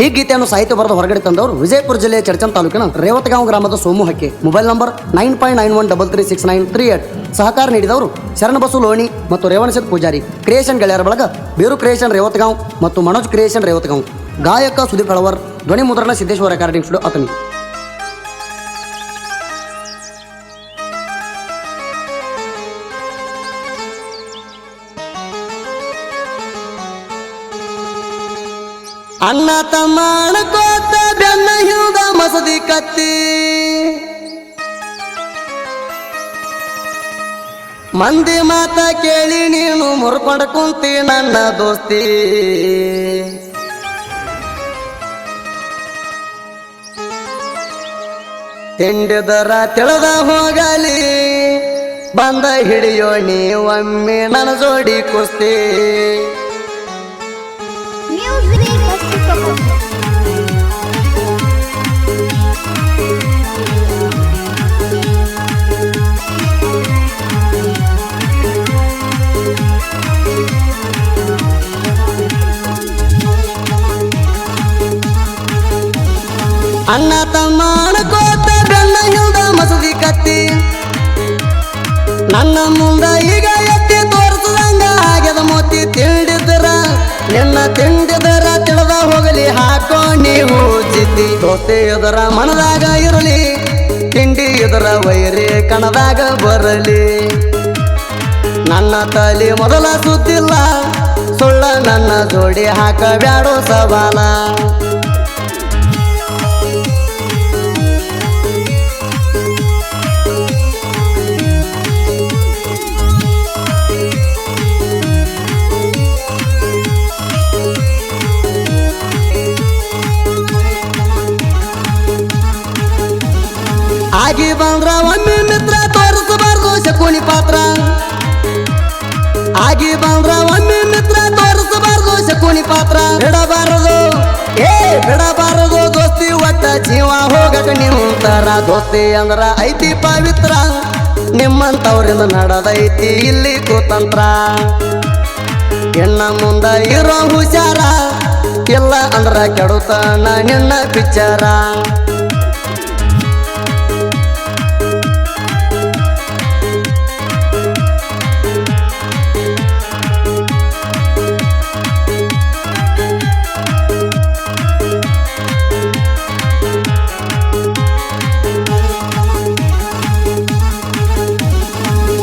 ಈ ಗೀತೆಯನ್ನು ಸಾಹಿತ್ಯ ಬರೆದ ಹೊರಗಡೆ ತಂದವರು ವಿಜಯಪುರ ಜಿಲ್ಲೆಯ ಚರ್ಚನ್ ತಾಲೂಕಿನ ರೇವತಗಾಂವ್ ಗ್ರಾಮದ Somu Hakke mobile number nine five nine one double three six nine three eight. ಸಹಕಾರ ನೀಡಿದವರು ಶರಣಬಸು ಲೋಣಿ ಮತ್ತು ರೇವಣಸಿದ್ ಪೂಜಾರಿ, ಕ್ರಿಯೇಷನ್ ಗೆಳೆಯರ ಬಳಗ ಬೇರು ಕ್ರಿಯೇಷನ್ ರೇವತಗಾಂವ್ ಮತ್ತು ಮನೋಜ್ ಕ್ರಿಯೇಷನ್ ರೇವತಗಾಂವ್. ಗಾಯಕ ಸುದೀಪ್ ಹಳವರ್ ಧ್ವನಿ ಮುದ್ರಣ ಸಿದ್ದೇಶ್ವರ ರೆಕಾರ್ಡಿಂಗ್ ಸ್ಟುಡಿಯೋ ಅತನಿ ಅಣ್ಣ ತಮ್ಮ ಅಣಕೋತ ಬೆನ್ನ ಹಿಲ್ದ ಮಸದಿ ಕತ್ತಿ. ಮಂದಿ ಮಾತ ಕೇಳಿ ನೀನು ಮುರ್ಕೊಂಡು ಕುಂತಿ ನನ್ನ ದೋಸ್ತಿ. ತಿಂಡಿದರ ತಿಳದ ಹೋಗಲಿ, ಬಂದ ಹಿಡಿಯೋ ನೀ ಒಮ್ಮೆ ನನ್ನ ಜೋಡಿ ಕುಸ್ತಿ. ಅಣ್ಣ ತಮ್ಮ ಅಣಕೋತ ಬೆನ್ನ ಹಿಲ್ದ ಮಸದಿ ಕತ್ತಿ ನನ್ನ ಮುಂದ ಈಗ ಎತ್ತಿ ತೋರಿಸದಂಗ ಆಗ್ಯದ ಮೋತಿ. ತಿಂಡಿದ್ರ, ನಿನ್ನ ತಿಂಡಿದರ ತಿಳಿದ ಹಾಕೊಂಡಿ ಚಿತ್ತಿ ದೋಸ್ತಿ ಎದರ ಮನದಾಗ ಇರಲಿ, ತಿಂಡಿ ಎದರ ವೈರಿ ಕಣದಾಗ ಬರಲಿ. ನನ್ನ ತಲೆ ಮೊದಲ ಸುತ್ತಿಲ್ಲ ಸುಳ್ಳ ನನ್ನ ಜೋಡಿ ಹಾಕಬ್ಯಾಡೋ ಸವಾಲ. ಆಗಿ ಬಂದ್ರ ಒಮ್ಮೆ ಮಿತ್ರ ತೋರಿಸಬಾರ್ದು ಶಕುನಿ ಪಾತ್ರ. ಆಗಿ ಬಂದ್ರ ಒಮ್ಮೆ ಮಿತ್ರ ತೋರಿಸಬಾರ್ದು ಶಕುನಿ ಪಾತ್ರ. ಬಿಡಬಾರದು. ಏ, ಬಿಡಬಾರದು ದೋಸ್ತಿ, ಒಟ್ಟ ಜೀವ ಹೋಗಕ ನಿಂತರ ದೋಸ್ತಿ ಅಂದ್ರ ಐತಿ ಪವಿತ್ರ. ನಿಮ್ಮಂತವ್ರಿಂದ ನಡದೈತಿ ಇಲ್ಲಿ ಕುತಂತ್ರ. ಹೆಣ್ಣ ಮುಂದ ಇರೋ ಹುಷಾರ. ಇಲ್ಲ ಅಂದ್ರ ಕೆಡುತ್ತಾನ ನಿನ್ನ ಪಿಚ್ಚರ.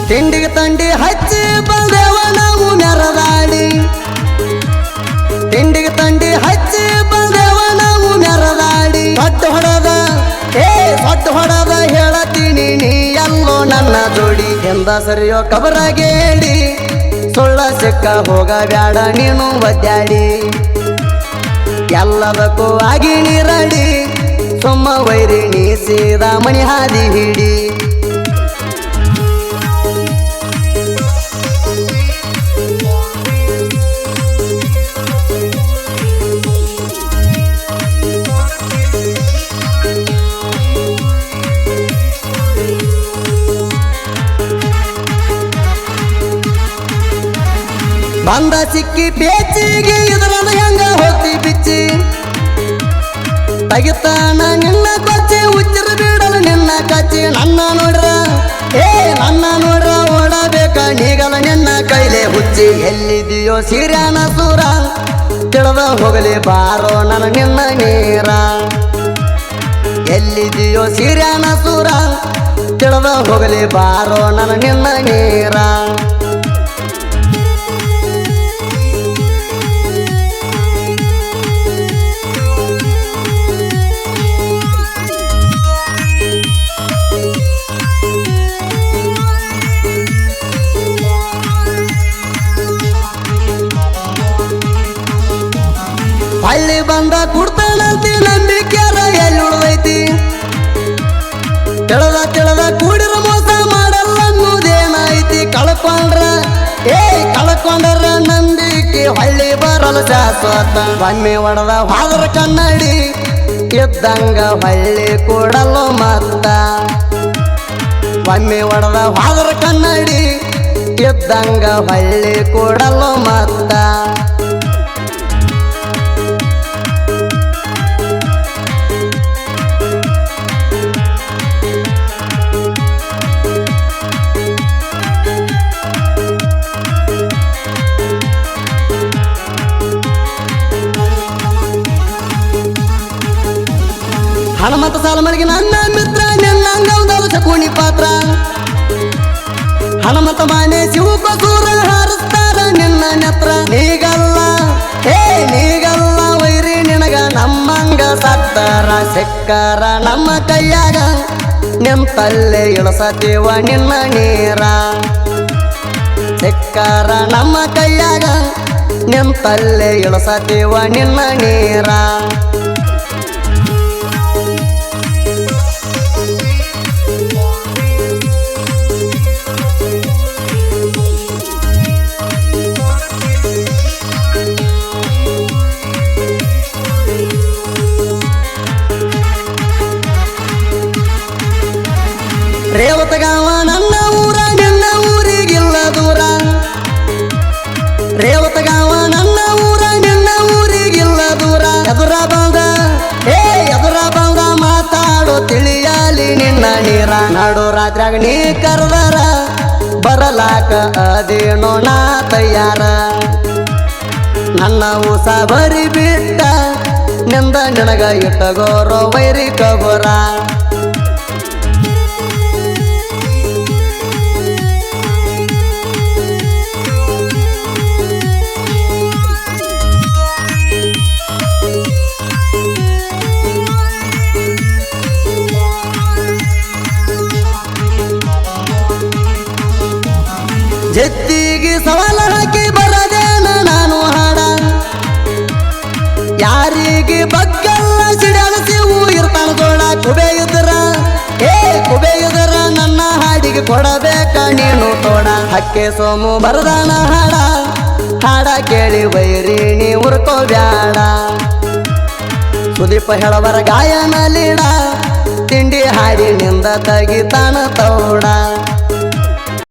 ತಿಂಡಿಗೆ ತಂಡಿ ಹಚ್ಚಿ ಬಂದೇವ ನಾವು ಮೆರದಾಡಿ ತಿಂಡಿಗೆ ತಂಡಿ ಹಚ್ಚಿ ಬಂದೇವ ನಾವು ಮೆರದಾಡಿ ಹೊಟ್ಟು ಹೊಡದ, ಏ ಹೊಟ್ಟು ಹೊಡದ ಹೇಳತೀನಿ ನೀ ಎಲ್ಲೋ ನನ್ನ ಜೋಡಿ. ಎಂದ ಸರಿಯೋ ಕಬರಾಗೇಡಿ ಸುಳ್ಳ ಸಿಕ್ಕ ಹೋಗ ಬ್ಯಾಡ ನೀನು ಒದ್ದಾಡಿ. ಎಲ್ಲದಕ್ಕೂ ಆಗಿ ನೀರಡಿ, ಸುಮ್ಮ ವೈರಿ ನೀ ಸೀದಾ ಮಣಿ ಹಾದಿ ಹಿಡಿ. ಬಂದ ಸಿಕ್ಕಿ ಪೇಚಿಗೆ ಇದರಲ್ಲಿ ಹೆಂಗ ಹೋಗ್ತಿ ಬಿಚ್ಚಿ? ತೆಗಿತಾನ ನಿನ್ನ ಕಚ್ಚಿ, ಉಚ್ಚಿರ ಬಿಡಲು ನಿನ್ನ ಕಚ್ಚಿ. ನನ್ನ ನೋಡ್ರ, ಏ ನನ್ನ ನೋಡ್ರ ಓಡಬೇಕ ನೀಗಲ ನಿನ್ನ ಕೈಲೆ ಹುಚ್ಚಿ. ಎಲ್ಲಿದೆಯೋ ಸೀರ್ಯಾನ ಸೂರ, ತಿಳಿದ ಹೋಗಲಿ ಬಾರೋ ನನ್ನ ನಿನ್ನ ನೀರ. ಎಲ್ಲಿದೆಯೋ ಸೀರ್ಯಾನ ಸೂರ, ತಿಳಿದ ಹೋಗಲಿ ಬಾರೋ ನನ್ನ ನಿನ್ನ ನೀರ. ಬಂದ ಕುಡ್ತಾನಂತಿ ನಂಬಿಕೆರ ಎಲ್ಲಿ ಉಳ್ದೈತಿ? ತಿಳದ ತಿಳದ ಕೂಡಿರ ಮೋಸ ಮಾಡಲ್ಲ ಅನ್ನೋದೇನಾಯ್ತಿ ಕಳ್ಕೊಂಡ್ರ ಏ ಕಳ್ಕೊಂಡ್ರ ನಂಬಿಕೆ ಹಳ್ಳಿ ಬರಲ್ಲ ಶಾಶ್ವತ. ಒಮ್ಮೆ ಒಡದ ಹಾದ್ರ ಕನ್ನಡಿ, ಇದ್ದಂಗ ಹಳ್ಳಿ ಕೂಡಲು ಮತ್ತ. ಒಮ್ಮೆ ಒಡದ ಹಾದ್ರ ಕನ್ನಡಿ, ಇದ್ದಂಗ ಹಳ್ಳಿ ಕೂಡಲು ಮತ್ತ. ಹನುಮಂತ ಮಲಗಿ ನನ್ನ ಮಿತ್ರ ನಿನ್ನಂಗೌದರ ಕೋಣಿ ಪಾತ್ರ. ಹನುಮಂತ ಮಾನೆ ಶಿವಕಸೂರ ಹಾರಿಸ್ತಾರ ನಿನ್ನ ನೆತ್ರ. ನೀಗಲ್ಲ ಏ ನೀಗಲ್ಲ, ವೈರಿ ನಿನಗ ನಮ್ಮಂಗ ಸತ್ತಾರ ಸಿಕ್ಕಾರ ನಮ್ಮ ಕೈಯಾಗ ನಿಂತಲ್ಲೇ ಇಳಸತೀವ ನಿನ್ನ ನೀರ. ಸಿಕ್ಕಾರ ನಮ್ಮ ಕೈಯಾಗ ನಿಂತಲ್ಲೇ ಇಳಸತೀವ ನಿನ್ನ ನೀರ. ರೇವತಗಾವ ನನ್ನ ಊರ, ನಿನ್ನ ಊರಿಗಿಲ್ಲ ದೂರ. ರೇವತಗಾವ ನನ್ನ ಊರ, ನಿನ್ನ ಊರಿಗಿಲ್ಲ ದೂರ. ಎದುರ ಬಂದ ಏ ಎದುರ ಬಂದ ಮಾತಾಡೋ ತಿಳಿಯಲಿ ನಿನ್ನ ನೀರ. ನಾಡು ರಾತ್ರಿಯಾಗ ನೀ ಕರ್ದಾರ, ಬರಲಾಕ ಅದೇನೋ ನಾ ತಯಾರ. ನನ್ನ ಊಸ ಬರಿ ಬಿಟ್ಟ ನಿಂದ ನಿನಗ ಇಟ್ಟಗೋರೋ ವೈರಿ ಕಗೋರ ನೀನು ನೋಡೋಣ ಹಕ್ಕೆ ಸೋಮು ಬರದಾನ ಹಾಡ. ಹಾಡ ಕೇಳಿ ಬೈರಿ, ನೀ ಉರ್ಕೋಬ್ಯಾಡ ಸುದೀಪ ಹೇಳವರ ಗಾಯನ ಲೀಡ. ತಿಂಡಿ ಹಾಡಿನಿಂದ ತಗಿತಾನ ತೌಡ